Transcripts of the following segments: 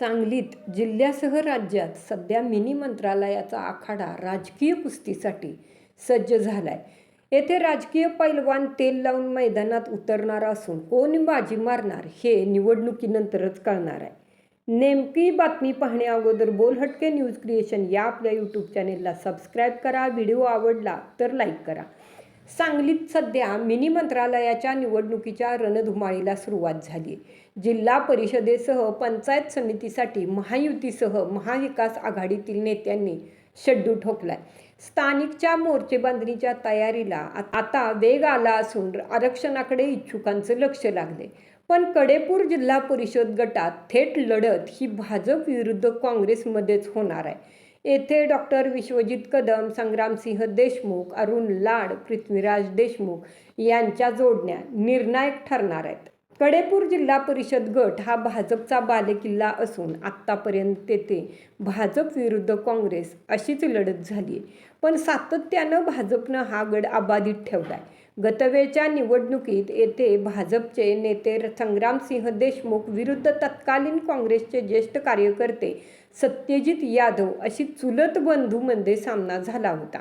सांगलीत जिल्ह्यासह राज्यात सध्या मिनी मंत्रालयाचा आखाडा राजकीय कुस्तीसाठी सज्ज झाला आहे येथे राजकीय पैलवान तेल लावून मैदानात उतरणार असून कोण बाजी मारणार हे निवडणुकीनंतरच कळणार आहे. नेमकी बातमी पाहण्याअगोदर बोलहटके न्यूज क्रिएशन या आपल्या यूट्यूब चॅनेलला सबस्क्राईब करा. व्हिडिओ आवडला तर लाईक करा. सांगलीत सध्या मिनी मंत्रालयाच्या निवडणुकीच्या रणधुमाळीला सुरुवात झाली. जिल्हा परिषदेसह पंचायत समितीसाठी महायुतीसह महाविकास आघाडीतील नेत्यांनी शड्डू ठोकलाय. स्थानिकच्या मोर्चेबांधणीच्या तयारीला आता वेग आला असून आरक्षणाकडे इच्छुकांचं लक्ष लागले पण कडेपूर जिल्हा परिषद गटात थेट लढत ही भाजप विरुद्ध काँग्रेसमध्येच होणार आहे. येथे डॉक्टर विश्वजित कदम संग्रामसिंह देशमुख अरुण लाड पृथ्वीराज देशमुख यांच्या जोडण्या निर्णायक ठरणार आहेत. कडेपूर जिल्हा परिषद गट हा भाजपचा बालेकिल्ला असून आत्तापर्यंत तेथे भाजप विरुद्ध काँग्रेस अशीच लढत झाली पण सातत्यानं भाजपनं हा गड अबाधित ठेवला आहे. गतवेळच्या निवडणुकीत येथे भाजपचे नेते संग्रामसिंह देशमुख विरुद्ध तत्कालीन काँग्रेसचे ज्येष्ठ कार्यकर्ते सत्यजित यादव अशी चुलत बंधूमध्ये सामना झाला होता.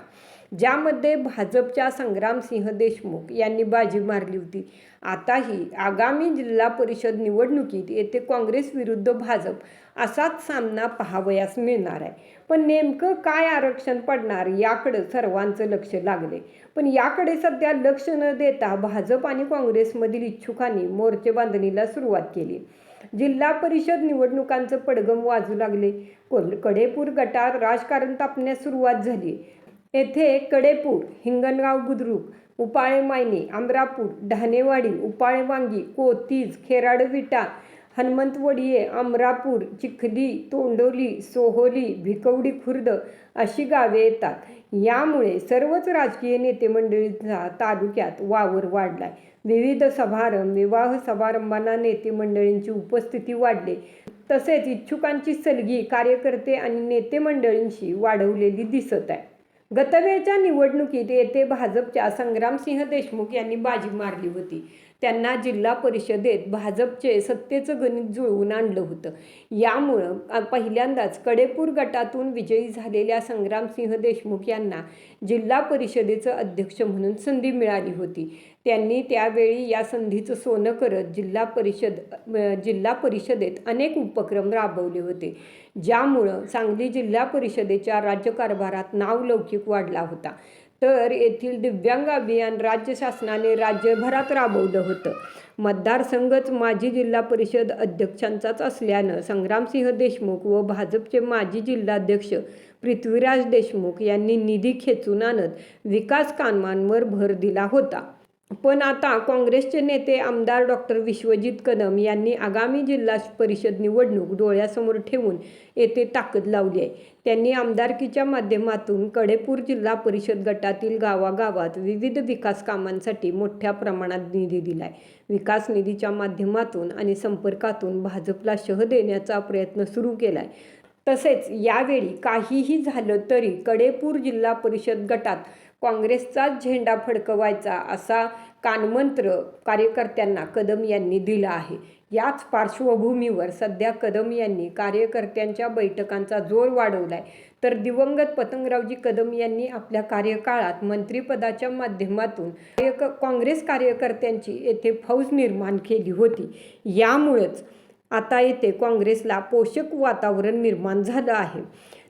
ज्यामध्ये भाजपच्या संग्रामसिंह देशमुख यांनी बाजी मारली होती. आताही आगामी जिल्हा परिषद निवडणुकीत येथे काँग्रेस विरुद्ध भाजप असाच सामना पाहावयास मिळणार आहे. पण नेमकं काय आरक्षण पडणार याकडं सर्वांचं लक्ष लागले. पण याकडे सध्या लक्ष न देता भाजप आणि काँग्रेसमधील इच्छुकांनी मोर्चे बांधणीला सुरुवात केली. जिल्हा परिषद निवडणुकांचं पडगम वाजू लागले. कडेपूर गटात राजकारण तापण्यास सुरुवात झाली. येथे कडेपूर हिंगणगाव बुद्रुक उपाळे मायने आमरापूर ढाणेवाडी उपाळे वांगी कोतीज खेराड विटा हनुमंतवडिये अमरापूर चिखली तोंडोली सोहोली भिकवडी खुर्द अशी गावे येतात. यामुळे सर्वच राजकीय नेते मंडळींचा तालुक्यात वावर वाढलाय. विविध समारंभ विवाह समारंभांना नेते मंडळींची उपस्थिती वाढली. तसेच इच्छुकांची सलगी कार्यकर्ते आणि नेते मंडळींशी वाढवलेली दिसत आहे. गतवेळच्या निवडणुकीत येथे भाजपच्या संग्रामसिंह देशमुख यांनी बाजी मारली होती. त्यांना जिल्हा परिषदेत भाजपचे सत्तेचं गणित जुळवून आणलं होतं. यामुळं पहिल्यांदाच कडेपूर गटातून विजयी झालेल्या संग्रामसिंह देशमुख यांना जिल्हा परिषदेचं अध्यक्ष म्हणून संधी मिळाली होती. त्यांनी त्यावेळी या संधीचं सोनं करत जिल्हा परिषद जिल्हा परिषदेत अनेक उपक्रम राबवले होते. ज्यामुळं सांगली जिल्हा परिषदेच्या राज्यकारभारात नावलौकिक वाढला होता. तर येथील दिव्यांग अभियान राज्य शासनाने राज्यभरात राबवलं होतं. मतदारसंघच माजी जिल्हा परिषद अध्यक्षांचाच असल्यानं संग्रामसिंह देशमुख व भाजपचे माजी जिल्हाध्यक्ष पृथ्वीराज देशमुख यांनी निधी खेचून आणत विकास कामांवर भर दिला होता. पण आता काँग्रेसचे नेते आमदार डॉक्टर विश्वजित कदम यांनी आगामी जिल्हा परिषद निवडणूक डोळ्यासमोर ठेवून येथे ताकद लावली आहे. त्यांनी आमदारकीच्या माध्यमातून कडेपूर जिल्हा परिषद गटातील गावागावात विविध विकास कामांसाठी मोठ्या प्रमाणात निधी दिलाय. विकास निधीच्या माध्यमातून आणि संपर्कातून भाजपला शह देण्याचा प्रयत्न सुरू केला आहे तसेच यावेळी काहीही झालं तरी कडेपूर जिल्हा परिषद गटात काँग्रेसचाच झेंडा फडकवायचा असा कानमंत्र कार्यकर्त्यांना कदम यांनी दिला आहे. याच पार्श्वभूमीवर सध्या कदम यांनी कार्यकर्त्यांच्या बैठकांचा जोर वाढवलाय. तर दिवंगत पतंगरावजी कदम यांनी आपल्या कार्यकाळात मंत्रिपदाच्या माध्यमातून एक काँग्रेस कार्यकर्त्यांची येथे फौज निर्माण केली होती. यामुळंच आता येथे काँग्रेसला पोषक वातावरण निर्माण झालं आहे.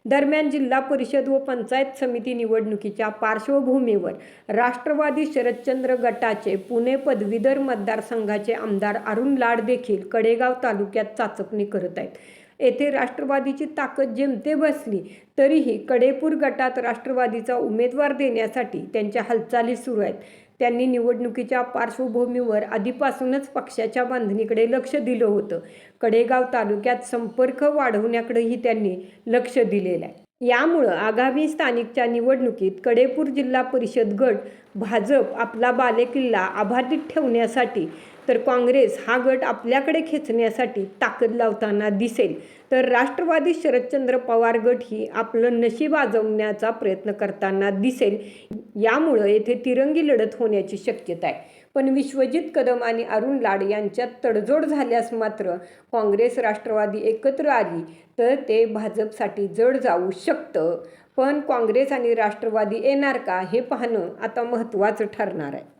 दरम्यान जिल्हा परिषद व पंचायत समिती निवडणुकीच्या पार्श्वभूमीवर राष्ट्रवादी शरदचंद्र गटाचे पुणे पदवीधर मतदारसंघाचे आमदार अरुण लाड देखील कडेगाव तालुक्यात चाचपणी करत आहेत. येथे राष्ट्रवादीची ताकद जेमते बसली तरीही कडेपूर गटात राष्ट्रवादीचा उमेदवार देण्यासाठी त्यांच्या हालचाली सुरू आहेत. त्यांनी निवडणुकीच्या पार्श्वभूमीवर आधीपासूनच पक्षाच्या बांधणीकडे लक्ष दिलं होतं. कडेगाव तालुक्यात संपर्क वाढवण्याकडेही त्यांनी लक्ष दिलेलं आहे. यामुळं आगामी स्थानिकच्या निवडणुकीत कडेपूर जिल्हा परिषद गट भाजप आपला बालेकिल्ला अबाधित ठेवण्यासाठी तर काँग्रेस हा गट आपल्याकडे खेचण्यासाठी ताकद लावताना दिसेल. तर राष्ट्रवादी शरदचंद्र पवार गट ही आपलं नशीब आजवण्याचा प्रयत्न करताना दिसेल. यामुळं येथे तिरंगी लढत होण्याची शक्यता आहे. पण विश्वजित कदम आणि अरुण लाड यांच्यात तडजोड झाल्यास मात्र काँग्रेस राष्ट्रवादी एकत्र आली तर ते भाजपसाठी जड जाऊ शकतं पण काँग्रेस आणि राष्ट्रवादी येणार का हे पाहणं आता महत्त्वाचं ठरणार आहे.